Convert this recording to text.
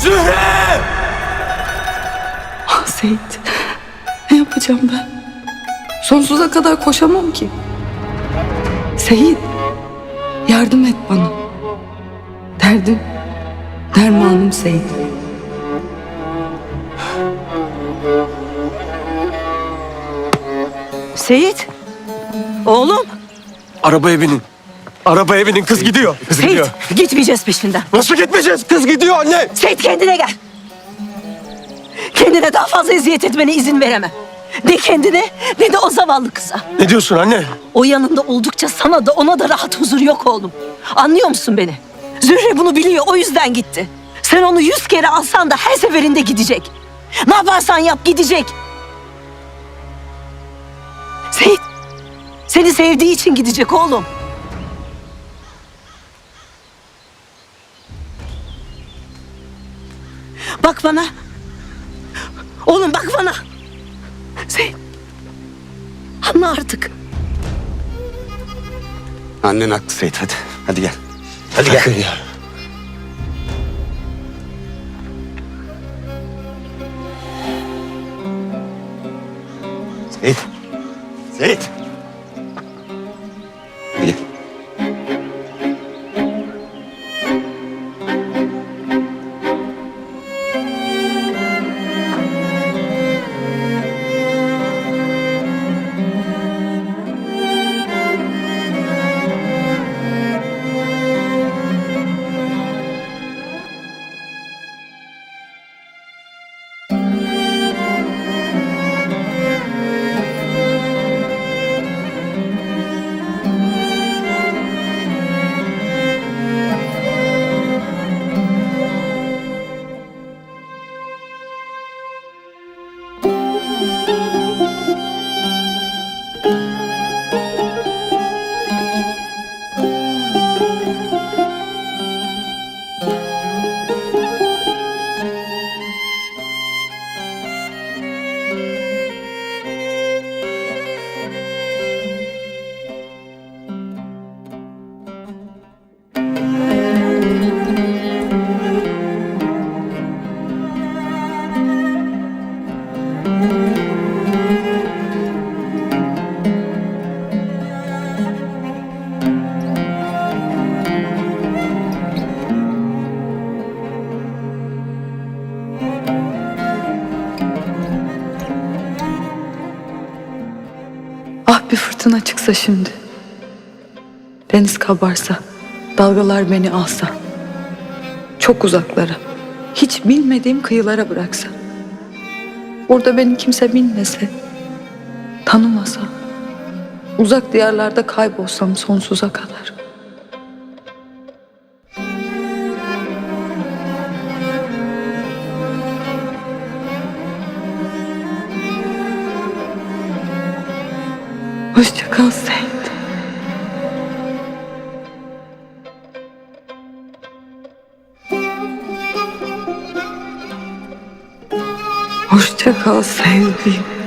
Zühre! Ah Seyit. Ne yapacağım ben? Sonsuza kadar koşamam ki. Seyit. Yardım et bana. Derdim. Dermanım Seyit. Seyit. Oğlum. Arabaya binin. Arabaya binin kız gidiyor. Kız Seyit. gidiyor. Gitmeyeceğiz peşinden. Nasıl gitmeyeceğiz? Kız gidiyor anne. Seyit kendine gel. Kendine daha fazla eziyet etmene izin veremem. Ne kendine ne de o zavallı kıza. Ne diyorsun anne? O yanında oldukça sana da ona da rahat huzur yok oğlum. Anlıyor musun beni? Zühre bunu biliyor o yüzden gitti. Sen onu yüz kere alsan da her seferinde gidecek. Ne yaparsan yap gidecek. Seyit seni sevdiği için gidecek oğlum. Bak bana. Oğlum bak bana. Seyit. Anla artık. Annen haklı Seyit hadi. Hadi gel. Hadi gel. ya. Seyit. Seyit. Bir fırtına çıksa şimdi. Deniz kabarsa, dalgalar beni alsa. Çok uzaklara, hiç bilmediğim kıyılara bıraksa. Orada beni kimse bilmese, tanımasa. Uzak diyarlarda kaybolsam sonsuza kadar. Hoşça kal Seyit. Hoşça kal sevdiğim.